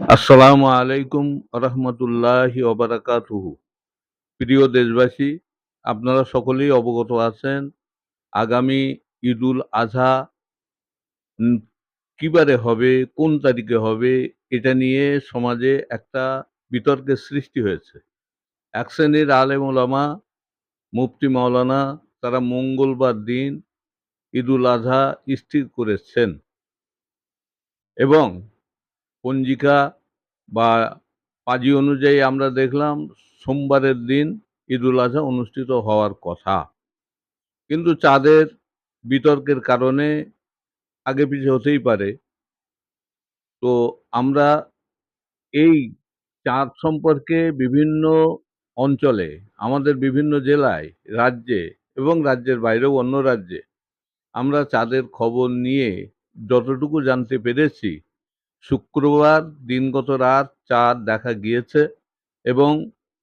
আসসালামু আলাইকুম রহমতুল্লাহি ওবারাকাতুহু। প্রিয় দেশবাসী, আপনারা সকলেই অবগত আছেন, আগামী ঈদুল আজহা কিবারে হবে, কোন তারিখে হবে, এটা নিয়ে সমাজে একটা বিতর্কের সৃষ্টি হয়েছে। এক শ্রেণির আলেম ওলামা, মুফতি মাওলানা, তারা মঙ্গলবার দিন ঈদুল আজহা স্থির করেছেন। এবং পঞ্জিকা বা পাজি অনুযায়ী আমরা দেখলাম সোমবারের দিন ঈদুল আজহা অনুষ্ঠিত হওয়ার কথা। কিন্তু চাঁদের বিতর্কের কারণে আগে পিছে হতেই পারে। তো আমরা এই চাঁদ সম্পর্কে বিভিন্ন অঞ্চলে, আমাদের বিভিন্ন জেলায়, রাজ্যে এবং রাজ্যের বাইরেও অন্য রাজ্যে আমরা চাঁদের খবর নিয়ে যতটুকু জানতে পেরেছি শুক্রবার দিনগত রাত চাঁদ দেখা গিয়েছে এবং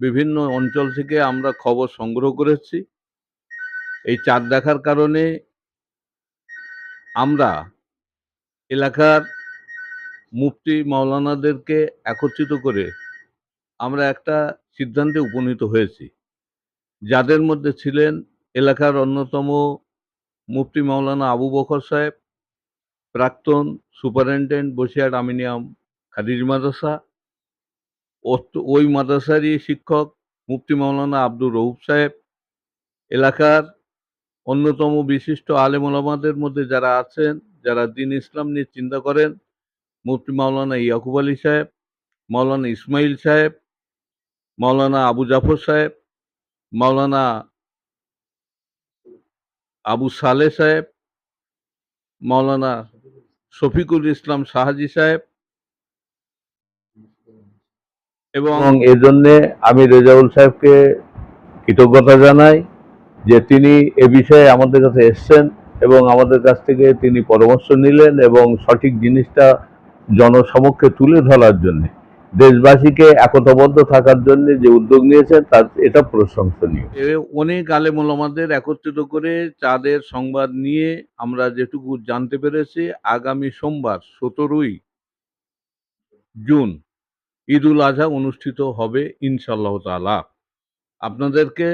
বিভিন্ন অঞ্চল থেকে আমরা খবর সংগ্রহ করেছি। এই চাঁদ দেখার কারণে আমরা এলাকার মুফতি মাওলানাদেরকে একত্রিত করে আমরা একটা সিদ্ধান্তে উপনীত হয়েছি। যাদের মধ্যে ছিলেন এলাকার অন্যতম মুফতি মাওলানা আবু বকর সাহেব প্রাক্তন সুপারিনটেন্ডেন্ট বসিয়াট আমিনিয়াম খাদিজ মাদ্রাসা ওই মাদ্রাসারই শিক্ষক মুফতি মাওলানা আব্দুর রৌফ সাহেব। এলাকার অন্যতম বিশিষ্ট আলেম ওলামাদের মধ্যে যারা আছেন, যারা দিন ইসলাম নিয়ে চিন্তা করেন, মুফতি মাওলানা ইয়াকুব আলী সাহেব, মাওলানা ইসমাইল সাহেব, মাওলানা আবু জাফর সাহেব, মাওলানা আবু সালে সাহেব, মাওলানা শফিকুল ইসলাম সাহাজি সাহেব এবং এজন্য আমি রেজাউল সাহেবকে কৃতজ্ঞতা জানাই যে তিনি এ বিষয়ে আমাদের কাছে এসছেন এবং আমাদের কাছ থেকে তিনি পরামর্শ নিলেন এবং সঠিক জিনিসটা জনসমক্ষে তুলে ধরার জন্য। দেশবাসীকে একতাবদ্ধ থাকার জন্য যে উদ্যোগ নিয়েছেন, তার এটা প্রশংসনীয়। অনেক আলেম ওলামাদের একত্রিত করে চাঁদের সংবাদ নিয়ে আমরা যেটুকু জানতে পেরেছি, আগামী সোমবার, সতেরোই জুন, ঈদুল আজহা অনুষ্ঠিত হবে ইনশাল্লাহ তাআলা। আপনাদেরকে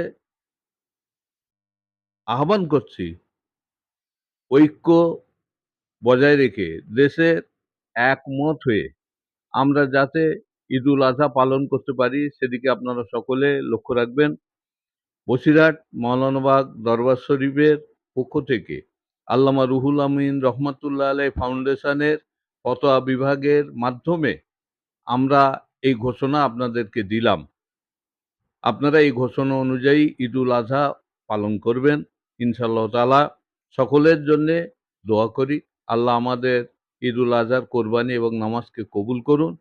আহ্বান করছি, ঐক্য বজায় রেখে দেশের একমত হয়ে আমরা যাতে ঈদুল আজহা পালন করতে পারি, সেদিকে আপনারা সকলে লক্ষ্য রাখবেন। বসিরহাট, মৌলানাবাগ, দরবার শরীফের পক্ষ থেকে আল্লামা রুহুল আমিন রহমতুল্লাহ আলাই ফাউন্ডেশনের ফতোয়া বিভাগের মাধ্যমে আমরা এই ঘোষণা আপনাদেরকে দিলাম। আপনারা এই ঘোষণা অনুযায়ী ঈদুল আজহা পালন করবেন। ইনশাআল্লাহ তাআলা সকলের জন্যে দোয়া করি, আল্লাহ আমাদের ঈদুল আজহার কোরবানি এবং নামাজকে কবুল করুন।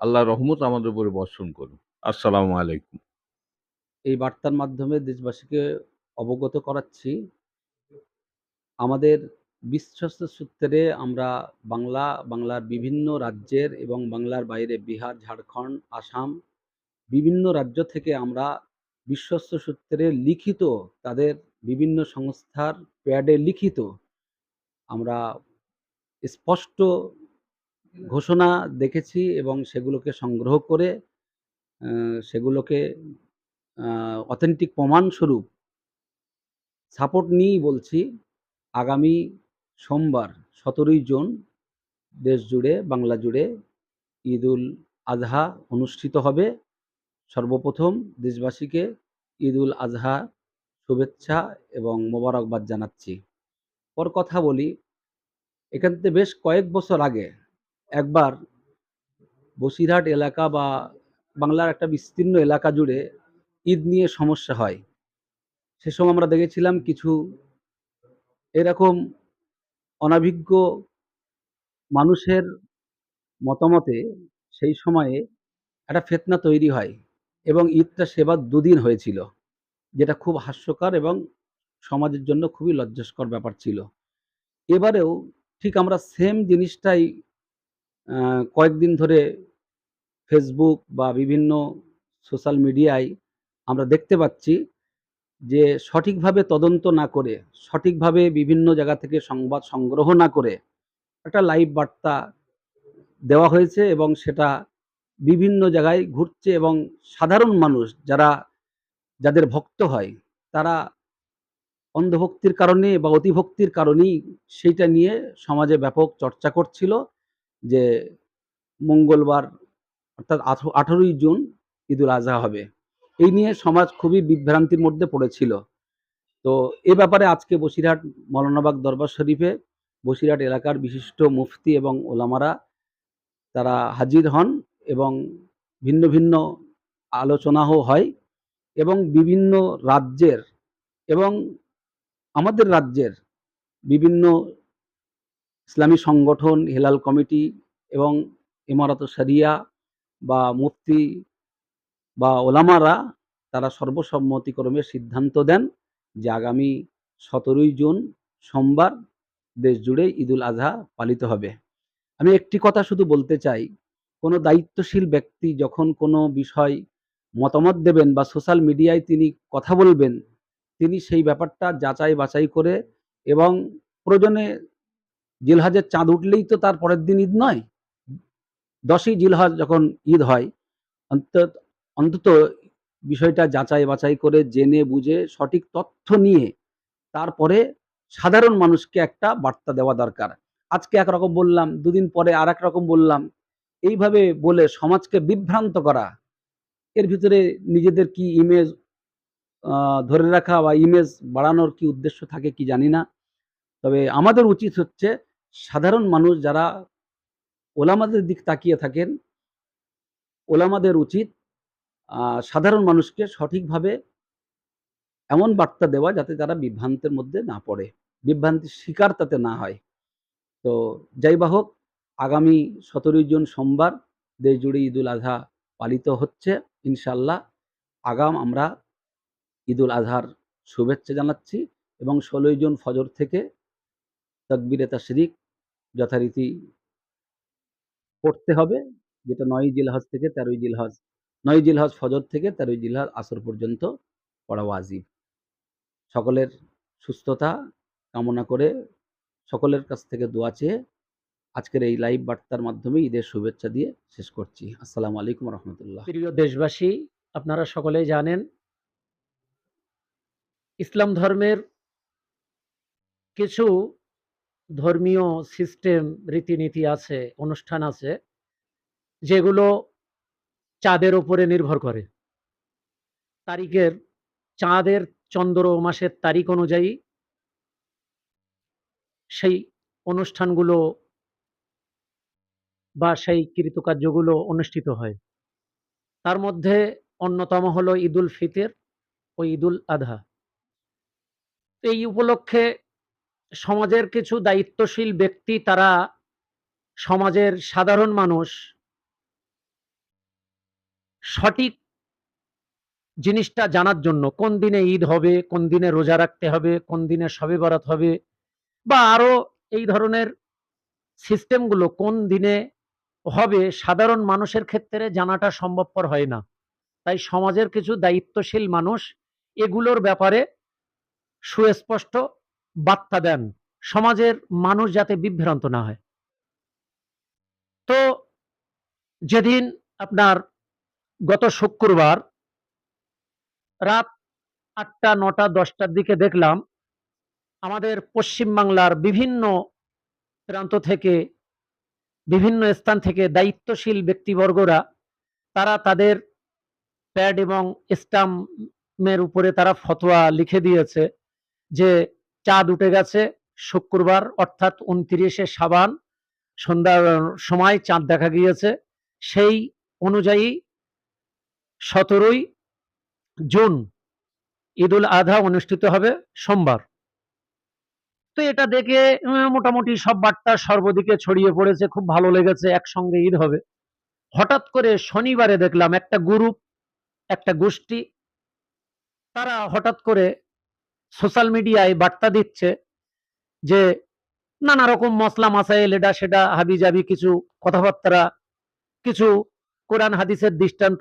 আল্লাহ রহমত আমাদের উপরে বর্ষণ করুন আসসালামু আলাইকুম। এই বার্তার মাধ্যমে দেশবাসীকে অবগত করাচ্ছি, আমাদের বিশ্বস্ত সূত্রে আমরা বাংলা, বাংলার বিভিন্ন রাজ্যের এবং বাংলার বাইরে বিহার, ঝাড়খণ্ড, আসাম বিভিন্ন রাজ্য থেকে আমরা বিশ্বস্ত সূত্রে লিখিত, তাদের বিভিন্ন সংস্থার প্যাডে লিখিত আমরা স্পষ্ট ঘোষণা দেখেছি এবং সেগুলোকে সংগ্রহ করে সেগুলোকে অথেন্টিক প্রমাণস্বরূপ সাপোর্ট নিয়েই বলছি, আগামী সোমবার সতেরোই জুন দেশ জুড়ে, বাংলা জুড়ে ঈদ উল আজহা অনুষ্ঠিত হবে। সর্বপ্রথম দেশবাসীকে ঈদ উল আজহা শুভেচ্ছা এবং মোবারকবাদ জানাচ্ছি। পর কথা বলি, এখান থেকে বেশ কয়েক বছর আগে একবার বসিরহাট এলাকা বা বাংলার একটা বিস্তীর্ণ এলাকা জুড়ে ঈদ নিয়ে সমস্যা হয়। সে সময় আমরা দেখেছিলাম কিছু এরকম অনভিজ্ঞ মানুষের মতামতে সেই সময়ে একটা ফেতনা তৈরি হয় এবং ঈদটা সেবার দুদিন হয়েছিল, যেটা খুব হাস্যকর এবং সমাজের জন্য খুবই লজ্জাস্কর ব্যাপার ছিল। এবারেও ঠিক আমরা সেম জিনিসটাই কয়েকদিন ধরে ফেসবুক বা বিভিন্ন সোশ্যাল মিডিয়ায় আমরা দেখতে পাচ্ছি যে সঠিকভাবে তদন্ত না করে, সঠিকভাবে বিভিন্ন জায়গা থেকে সংবাদ সংগ্রহ না করে একটা লাইভ বার্তা দেওয়া হয়েছে এবং সেটা বিভিন্ন জায়গায় ঘুরছে এবং সাধারণ মানুষ যারা, যাদের ভক্ত হয়, তারা অন্ধভক্তির কারণে বা অতিভক্তির কারণেই সেইটা নিয়ে সমাজে ব্যাপক চর্চা করছিল। যে মঙ্গলবার, অর্থাৎ আঠো, আঠেরোই জুন ঈদুল আজহা হবে। এই নিয়ে সমাজ খুবই বিভ্রান্তির মধ্যে পড়েছিল। তো এ ব্যাপারে আজকে বসিরহাট মৌলানাবাগ দরবার শরীফে বসিরহাট এলাকার বিশিষ্ট মুফতি এবং ওলামারা তারা হাজির হন এবং ভিন্ন ভিন্ন আলোচনাও হয় এবং বিভিন্ন রাজ্যের এবং আমাদের রাজ্যের বিভিন্ন ইসলামী সংগঠন, হেলাল কমিটি এবং ইমারত শরিয়া বা মুফতি বা ওলামারা তারা সর্বসম্মতিক্রমে সিদ্ধান্ত দেন যে আগামী সতেরোই জুন সোমবার দেশ জুড়ে ঈদুল আজহা পালিত হবে। আমি একটি কথা শুধু বলতে চাই, কোনো দায়িত্বশীল ব্যক্তি যখন কোনো বিষয় মতামত দেবেন বা সোশ্যাল মিডিয়ায় তিনি কথা বলবেন, তিনি সেই ব্যাপারটা যাচাই বাছাই করে এবং প্রয়োজনে জিলহাজের চাঁদ উঠলেই তো তার পরের দিন ঈদ নয়। দশই জিলহজ যখন ঈদ হয়, অন্তত অন্তত বিষয়টা যাচাই বাছাই করে জেনে বুঝে সঠিক তথ্য নিয়ে তারপরে সাধারণ মানুষকে একটা বার্তা দেওয়া দরকার। আজকে একরকম বললাম, দুদিন পরে আর রকম বললাম। এইভাবে বলে সমাজকে বিভ্রান্ত করা, এর ভিতরে নিজেদের কি ইমেজ ধরে রাখা বা ইমেজ বাড়ানোর কি উদ্দেশ্য থাকে কি জানি না। তবে আমাদের উচিত হচ্ছে সাধারণ মানুষ যারা ওলামাদের দিক তাকিয়ে থাকেন, ওলামাদের উচিত সাধারণ মানুষকে সঠিকভাবে এমন বার্তা দেওয়া যাতে তারা বিভ্রান্তের মধ্যে না পড়ে, বিভ্রান্তির শিকার তাতে না হয়। তো যাই হোক, আগামী সতেরোই জুন সোমবার দেশ জুড়ে ঈদুল আজহা পালিত হচ্ছে। ইনশাল্লাহ আগাম আমরা ঈদুল আজহার শুভেচ্ছা জানাচ্ছি এবং ষোলোই জুন ফজর থেকে তকবিরে তাশরিক যথারীতি পড়তে হবে। যেটা নয় জিলহজ থেকে তেরোই জিলহজ, নয় জিলহজ ফজর থেকে তেরোই জিলহজ আসর পর্যন্ত পড়া ওয়াজিব। সকলের সুস্থতা কামনা করে সকলের কাছ থেকে দোয়া চেয়ে আজকের এই লাইভ বার্তার মাধ্যমে ঈদের শুভেচ্ছা দিয়ে শেষ করছি। আসসালামু আলাইকুম রহমতুল্লাহ। প্রিয় দেশবাসী, আপনারা সকলেই জানেন, ইসলাম ধর্মের কিছু ধর্মীয় সিস্টেম রীতিনীতি আছে, অনুষ্ঠান আছে, যেগুলো চাঁদের উপরে নির্ভর করে। তারিখের, চাঁদের চন্দ্র মাসের তারিখ অনুযায়ী সেই অনুষ্ঠানগুলো বা সেই কৃতকার্যগুলো অনুষ্ঠিত হয়। তার মধ্যে অন্যতম হলো ঈদুল ফিতর ও ঈদুল আধা। এই উপলক্ষে সমাজের কিছু দায়িত্বশীল ব্যক্তি তারা সমাজের সাধারণ মানুষ। সঠিক জিনিসটা জানার জন্য কোন দিনে ঈদ হবে, কোন দিনে রোজা রাখতে হবে, কোন দিনে সবে বরাত হবে বা আরও এই ধরনের সিস্টেমগুলো কোন দিনে হবে সাধারণ মানুষের ক্ষেত্রে জানাটা সম্ভবপর হয় না। তাই সমাজের কিছু দায়িত্বশীল মানুষ এগুলোর ব্যাপারে সুস্পষ্ট বার্তা দেন, সমাজের মানুষ যাতে বিভ্রান্ত না হয়। তো যেদিন আপনার গত শুক্রবার রাত আটটা, নটা, দশটার দিকে দেখলাম, আমাদের পশ্চিমবাংলার বিভিন্ন প্রান্ত থেকে, বিভিন্ন স্থান থেকে দায়িত্বশীল ব্যক্তিবর্গরা, তারা তাদের প্যাড এবং স্টাম্পের উপরে তারা ফতোয়া লিখে দিয়েছে যে চাঁদ উঠে গেছে, শুক্রবার অর্থাৎ উনত্রিশে সাবান সন্ধ্যার সময় চাঁদ দেখা গিয়েছে। সেই অনুযায়ী সতেরোই জুন ঈদুল আধা অনুষ্ঠিত হবে সোমবার। তো এটা দেখে মোটামুটি সব বার্তা সর্বদিকে ছড়িয়ে পড়েছে, খুব ভালো লেগেছে, একসঙ্গে ঈদ হবে। হঠাৎ করে শনিবারে দেখলাম একটা গ্রুপ, একটা গোষ্ঠী, তারা হঠাৎ করে সোশ্যাল মিডিয়ায় বার্তা দিচ্ছে যে নানা রকম মশলা মাসাইল, এটা সেটা হাবি জাবি কিছু কথাবার্তা কিছু কোরআন হাদিসের দৃষ্টান্ত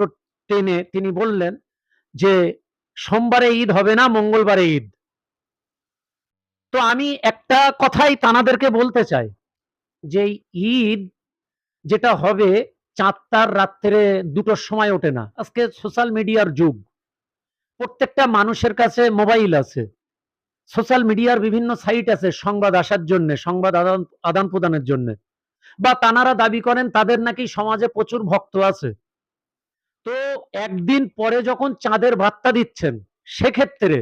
টেনে তিনি বললেন যে সোমবারে ঈদ হবে না, মঙ্গলবারে ঈদ। তো আমি একটা কথাই তানাদেরকে বলতে চাই যে ঈদ যেটা হবে চাঁদটার রাত্রে দুটোর সময় ওঠে না। আজকে সোশ্যাল মিডিয়ার যুগ। প্রত্যেকটা মানুষের কাছে মোবাইল আছে। সোশ্যাল মিডিয়ার বিভিন্ন সাইট আছে সংবাদ আসার জন্য, সংবাদ আদান আদান প্রদানের জন্য। বা তানারা দাবি করেন তাদের নাকি সমাজে প্রচুর ভক্ত আছে। তো একদিন পরে যখন চাঁদের বার্তা দিচ্ছেন, সেক্ষেত্রে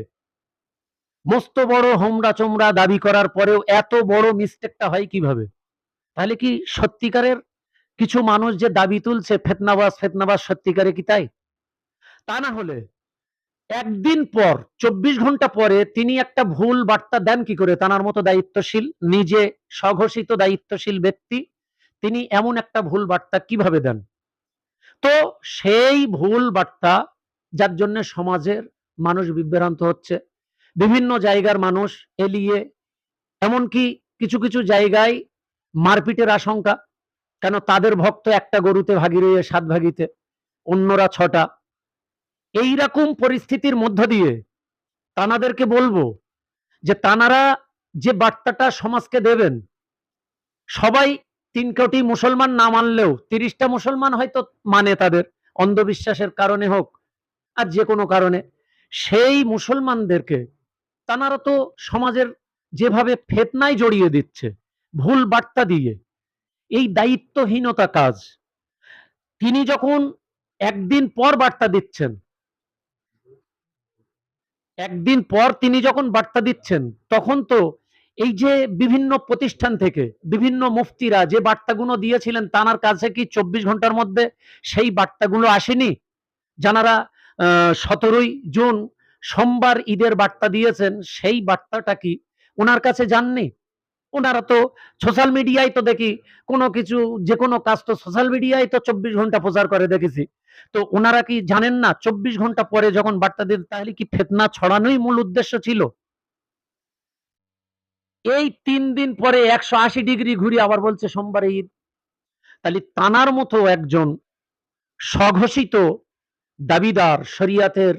মস্ত বড় হোমরা চোমরা দাবি করার পরেও এত বড় মিস্টেকটা হয় কীভাবে? তাহলে কি সত্যিকারের কিছু মানুষ যে দাবি তুলছে, ফেতনাবাজ ফেতনাবাজ সত্যিকারে কি তাই? তা না হলে একদিন পর, চব্বিশ ঘণ্টা পরে তিনি একটা ভুল বার্তা দেন কি করে? তানার মতো দায়িত্বশীল, নিজে স্বঘোষিত দায়িত্বশীল ব্যক্তি, তিনি এমন একটা ভুল বার্তা কীভাবে দেন? তো সেই ভুল বার্তা যার জন্য সমাজের মানুষ বিভ্রান্ত হচ্ছে, বিভিন্ন জায়গার মানুষ এলিয়ে, এমনকি কিছু কিছু জায়গায় মারপিটের আশঙ্কা, কেন তাদের ভক্ত একটা গরুতে ভাগি রয়ে সাত ভাগিতে, অন্যরা ছটা এইরকম পরিস্থিতির মধ্য দিয়ে তানাদেরকে বলব যে তানারা যে বার্তাটা সমাজকে দেবেন, সবাই তিন কোটি মুসলমান না মানলেও তিরিশটা মুসলমান হয়তো মানে তাদের, অন্ধবিশ্বাসের কারণে হোক আর যে কোনো কারণে, সেই মুসলমানদেরকে তানারা তো সমাজের যেভাবে ফেতনায় জড়িয়ে দিচ্ছে, ভুল বার্তা দিয়ে, এই দায়িত্বহীনতা কাজ, তিনি যখন একদিন পর বার্তা দিচ্ছেন একদিন পর তিনি যখন বার্তা দিচ্ছেন, তখন তো এই যে বিভিন্ন প্রতিষ্ঠান থেকে, বিভিন্ন মুফতিরা যে বার্তাগুলো দিয়েছিলেন তানার কাছে কি চব্বিশ ঘণ্টার মধ্যে সেই বার্তাগুলো আসেনি? যারা সতেরোই জুন সোমবার ঈদের বার্তা দিয়েছেন, সেই বার্তাটা কি ওনার কাছে যাননি? ওনারা তো সোশ্যাল মিডিয়ায় তো দেখি, কোনো কিছু যে কোনো কাজ তো সোশ্যাল মিডিয়ায় তো চব্বিশ ঘণ্টা প্রচার করে দেখেছি। তো ওনারা কি জানেন না, চব্বিশ ঘণ্টা পরে যখন বার্তা দিন তাহলে কি ফেতনা ছড়ানোই মূল উদ্দেশ্য ছিল? এই তিন দিন পরে একশো আশি ডিগ্রি ঘুরে আবার বলছে সোমবারে ঈদ। তাহলে তানার মতো একজন স্বঘোষিত দাবিদার, শরিয়াতের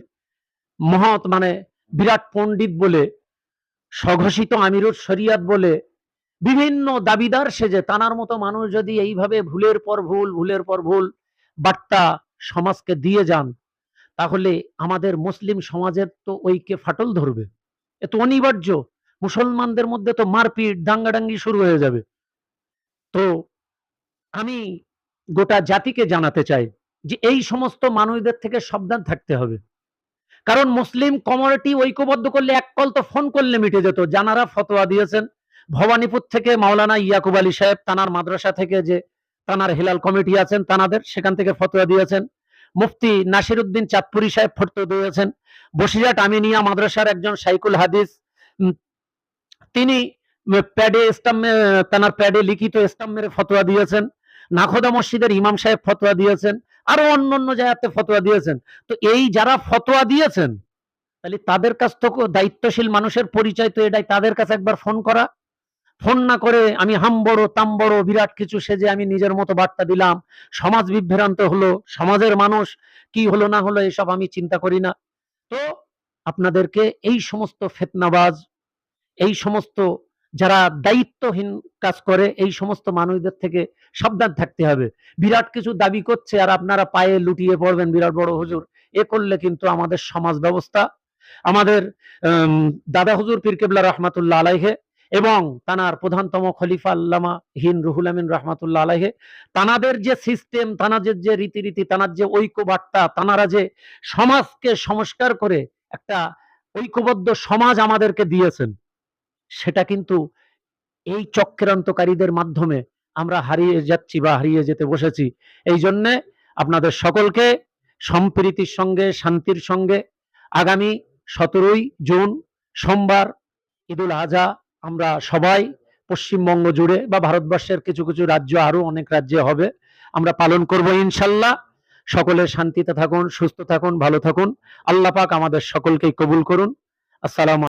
মহৎ মানে বিরাট পণ্ডিত বলে, স্বঘোষিত আমিরুর শরিয়াত বলে বিভিন্ন দাবিদার সেজে, তানার মতো মানুষ যদি এইভাবে ভুলের পর ভুল, ভুলের পর ভুল বার্তা সমাজকে দিয়ে যান, তাহলে আমাদের মুসলিম সমাজের তো ঐক্যে ফাটল ধরবে। এ তো অনিবার্য। মুসলমানদের মধ্যে তো মারপিট, দাঙ্গাডাঙ্গি শুরু হয়ে যাবে। তো আমি গোটা জাতিকে জানাতে চাই যে এই সমস্ত মানুষদের থেকে সাবধান থাকতে হবে। কারণ মুসলিম কমিউনিটি ঐক্যবদ্ধ করলে এক কল তো ফোন করলে মিটে যেত। জানারা ফতোয়া দিয়েছেন ভবানীপুর থেকে মাওলানা ইয়াকুব আলী সাহেব তানার মাদ্রাসা থেকে যে তানার হেলাল কমিটি আছেন তানাদের, সেখান থেকে ফতোয়া দিয়েছেন। মুফতি নাসির উদ্দিন চাঁদপুরি সাহেব ফতোয়া দিয়েছেন। বসিরহাট আমিনিয়া মাদ্রাসার একজন সাইকুল হাদিস তিনি প্যাডে স্টাম তানার প্যাডে লিখিত স্টাম মেরে ফতোয়া দিয়েছেন। নাখোদা মসজিদের ইমাম সাহেব ফতোয়া দিয়েছেন। আরও অন্য অন্য জায়গাতে ফতোয়া দিয়েছেন। তো এই যারা ফতোয়া দিয়েছেন, তাহলে তাদের কাছ থেকে দায়িত্বশীল মানুষের পরিচয় তো এটাই, তাদের কাছে একবার ফোন করা। ফোন না করে আমি হাম বড় তাম বড় বিরাট কিছু সেজে আমি নিজের মতো বার্তা দিলাম। সমাজ বিভ্রান্ত হলো, সমাজের মানুষ কি হলো না হলো এসব আমি চিন্তা করি না। তো আপনাদেরকে এই সমস্ত ফেতনাবাজ, এই সমস্ত যারা দায়িত্বহীন কাজ করে, এই সমস্ত মানুষদের থেকে সাবধান থাকতে হবে। বিরাট কিছু দাবি করছে আর আপনারা পায়ে লুটিয়ে পড়বেন, বিরাট বড় হুজুর। এ করলে কিন্তু আমাদের সমাজ ব্যবস্থা, আমাদের দাদা হুজুর পীর কেবলা রহমাতুল্লাহ আলাইহে এবং তানার প্রধানতম খলিফা আল্লামা হিন রুহুল আমিন রহমাতুল্লাহ আলাইহে, তানাদের যে সিস্টেম তানাদের যে রীতিরীতি তানার যে ঐক্যবার্তা তানারা যে সমাজকে সংস্কার করে একটা ঐক্যবদ্ধ সমাজ আমাদেরকে দিয়েছেন, সেটা কিন্তু এই চক্রান্তকারীদের মাধ্যমে আমরা হারিয়ে যাচ্ছি বা হারিয়ে যেতে বসেছি। এই জন্যে আপনাদের সকলকে সম্প্রীতির সঙ্গে, শান্তির সঙ্গে আগামী সতেরোই জুন সোমবার ঈদুল আজহা আমরা সবাই পশ্চিমবঙ্গ জুড়ে বা ভারতবর্ষের কিছু কিছু রাজ্য, আরও অনেক রাজ্যে হবে। আমরা পালন করব ইনশাল্লাহ। সকলে শান্তিতে থাকুন, সুস্থ থাকুন, ভালো থাকুন। আল্লাহ পাক আমাদের সকলকেই কবুল করুন। আসসালাম